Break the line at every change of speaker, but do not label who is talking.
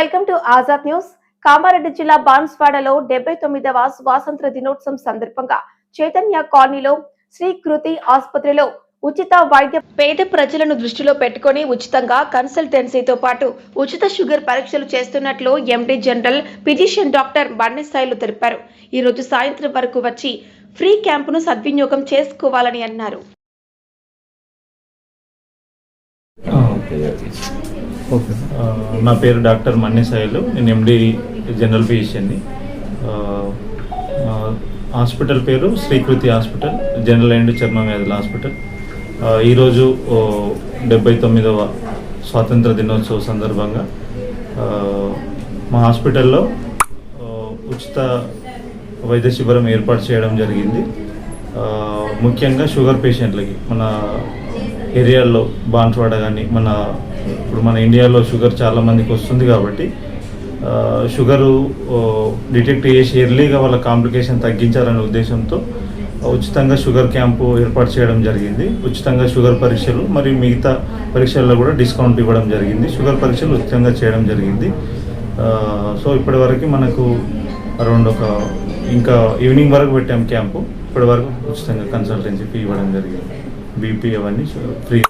Welcome to Azad news. Kamareddy జిల్లా బాన్స్వాడలో డెబ్బై తొమ్మిదవ స్వాతంత్ర దినోత్సవం సందర్భంగా చైతన్య కాలనీలో శ్రీ కృతి ఆసుపత్రిలో ఉచిత వైద్య పేద ప్రజలను దృష్టిలో పెట్టుకొని ఉచితంగా కన్సల్టెన్సీతో పాటు ఉచిత షుగర్ పరీక్షలు చేస్తున్నట్లు ఎండీ జనరల్ ఫిజిషియన్ డాక్టర్ బండిస్థాయిలు తెలిపారు. ఈరోజు సాయంత్రం వరకు వచ్చి ఫ్రీ క్యాంపును సద్వినియోగం చేసుకోవాలని అన్నారు.
ఓకే.
నా పేరు డాక్టర్ మన్నిసాయిలు. నేను ఎండి జనరల్ ఫిజిషియన్ని. హాస్పిటల్ పేరు శ్రీకృతి హాస్పిటల్ జనరల్ అండ్ చర్మ వ్యాధుల హాస్పిటల్. ఈరోజు డెబ్బై తొమ్మిదవ స్వాతంత్ర దినోత్సవ సందర్భంగా మా హాస్పిటల్లో ఉచిత వైద్య శిబిరం ఏర్పాటు చేయడం జరిగింది. ముఖ్యంగా షుగర్ పేషెంట్లకి మన ఏరియాల్లో బాన్స్వాడ కానీ మన ఇప్పుడు మన ఇండియాలో షుగర్ చాలామందికి వస్తుంది కాబట్టి షుగరు డిటెక్ట్ చేసి ఎర్లీగా వాళ్ళ కాంప్లికేషన్ తగ్గించాలనే ఉద్దేశంతో ఉచితంగా షుగర్ క్యాంపు ఏర్పాటు చేయడం జరిగింది. ఉచితంగా షుగర్ పరీక్షలు మరియు మిగతా పరీక్షల్లో కూడా డిస్కౌంట్ ఇవ్వడం జరిగింది. షుగర్ పరీక్షలు ఉచితంగా చేయడం జరిగింది. సో ఇప్పటివరకు మనకు అరౌండ్ ఒక ఇంకా ఈవినింగ్ వరకు పెట్టాం క్యాంపు. ఇప్పటి వరకు ఉచితంగా కన్సల్టెన్సీ ఇవ్వడం జరిగింది. బీపీ అవన్నీ ఫ్రీ